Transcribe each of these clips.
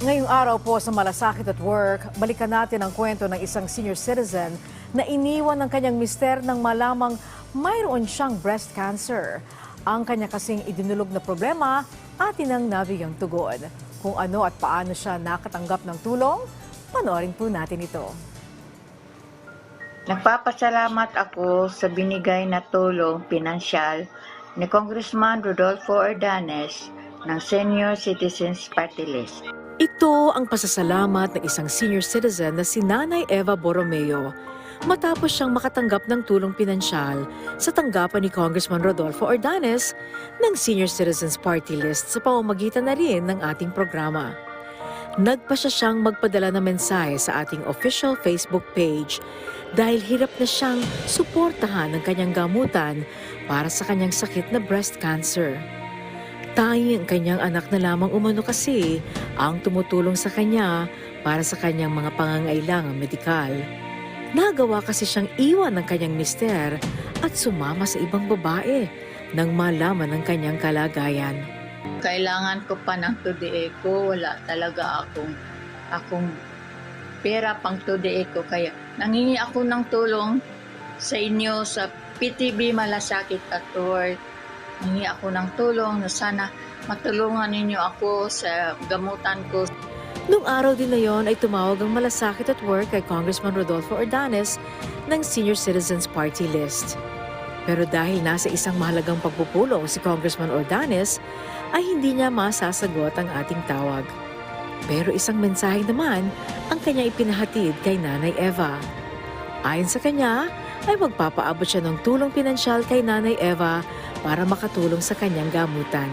Ngayong araw po sa Malasakit at Work, balikan natin ang kwento ng isang senior citizen na iniwan ng kanyang mister nang malamang mayroon siyang breast cancer. Ang kanya kasing idinulog na problema, atin ang tugon. Kung ano at paano siya nakatanggap ng tulong, panoorin po natin ito. Nagpapasalamat ako sa binigay na tulong pinansyal ni Congressman Rodolfo Ordanes ng Senior Citizens Party List. Ito ang pasasalamat ng isang senior citizen na si Nanay Eva Borromeo matapos siyang makatanggap ng tulong pinansyal sa tanggapan ni Congressman Rodolfo Ordanes ng Senior Citizens Party List sa pamamagitan na rin ng ating programa. Nagpa siya siyang magpadala ng mensahe sa ating official Facebook page dahil hirap na siyang suportahan ng kanyang gamutan para sa kanyang sakit na breast cancer. Tanging ang kanyang anak na lamang umano kasi ang tumutulong sa kanya para sa kanyang mga pangangailangang medikal. Nagawa kasi siyang iwan ng kanyang mister at sumama sa ibang babae nang malaman ng kanyang kalagayan. Kailangan ko pa ng tudie ko, wala talaga akong akong pera pang tudie ko kaya nangingi ako ng tulong sa inyo sa PTB Malasakit at Work. Nangingi ako ng tulong na sana matulungan ninyo ako sa gamutan ko Noong araw din na yon ay tumawag ang malasakit at work kay Congressman Rodolfo Ordanes ng Senior Citizens Party List. Pero dahil nasa isang mahalagang pagpupulong si Congressman Ordanes, ay hindi niya masasagot ang ating tawag. Pero isang mensahe naman ang kanya ipinahatid kay Nanay Eva. Ayon sa kanya, ay magpapaabot siya ng tulong pinansyal kay Nanay Eva para makatulong sa kanyang gamutan.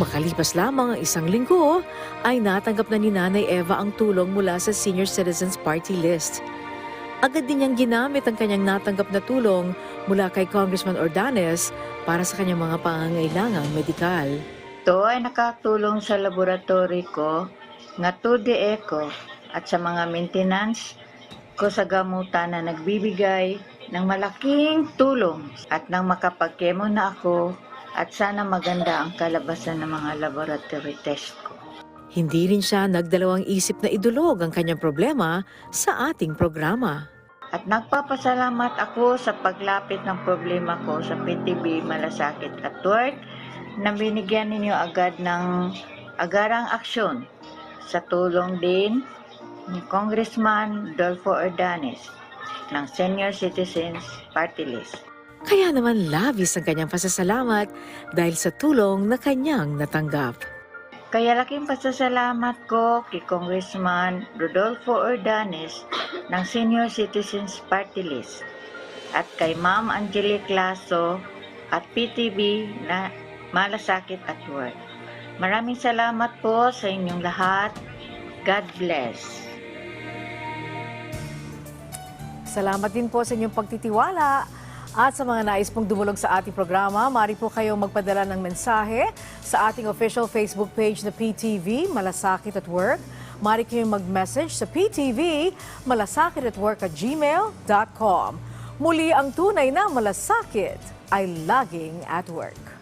Makalipas lamang ang isang linggo, ay natanggap na ni Nanay Eva ang tulong mula sa Senior Citizens Party List. Agad din niyang ginamit ang kanyang natanggap na tulong mula kay Congressman Ordanes para sa kanyang mga pangangailangang medikal. Ito ay nakatulong sa laboratory ko, nga 2D Eco, at sa mga maintenance ko sa gamutan na nagbibigay ng malaking tulong at nang makapagkemo na ako at sana maganda ang kalabasan ng mga laboratory test ko. Hindi rin siya nagdalawang isip na idulog ang kanyang problema sa ating programa. At nagpapasalamat ako sa paglapit ng problema ko sa PTB Malasakit at Work na binigyan ninyo agad ng agarang aksyon sa tulong din ni Congressman Dolfo Ordanes ng Senior Citizens Party List. Kaya naman labis ang kanyang pasasalamat dahil sa tulong na kanyang natanggap. Kaya laking pasasalamat ko kay Congressman Rodolfo Ordanes ng Senior Citizens Party List at kay Ma'am Angelique Lasso at PTB na Malasakit at Work. Maraming salamat po sa inyong lahat. God bless. Salamat din po sa inyong pagtitiwala at sa mga nais pong dumulog sa ating programa, mari po kayong magpadala ng mensahe sa ating official Facebook page na PTV Malasakit at Work. Mari kayong mag-message sa PTV Malasakit at Work at gmail.com. Muli ang tunay na malasakit ay laging at work.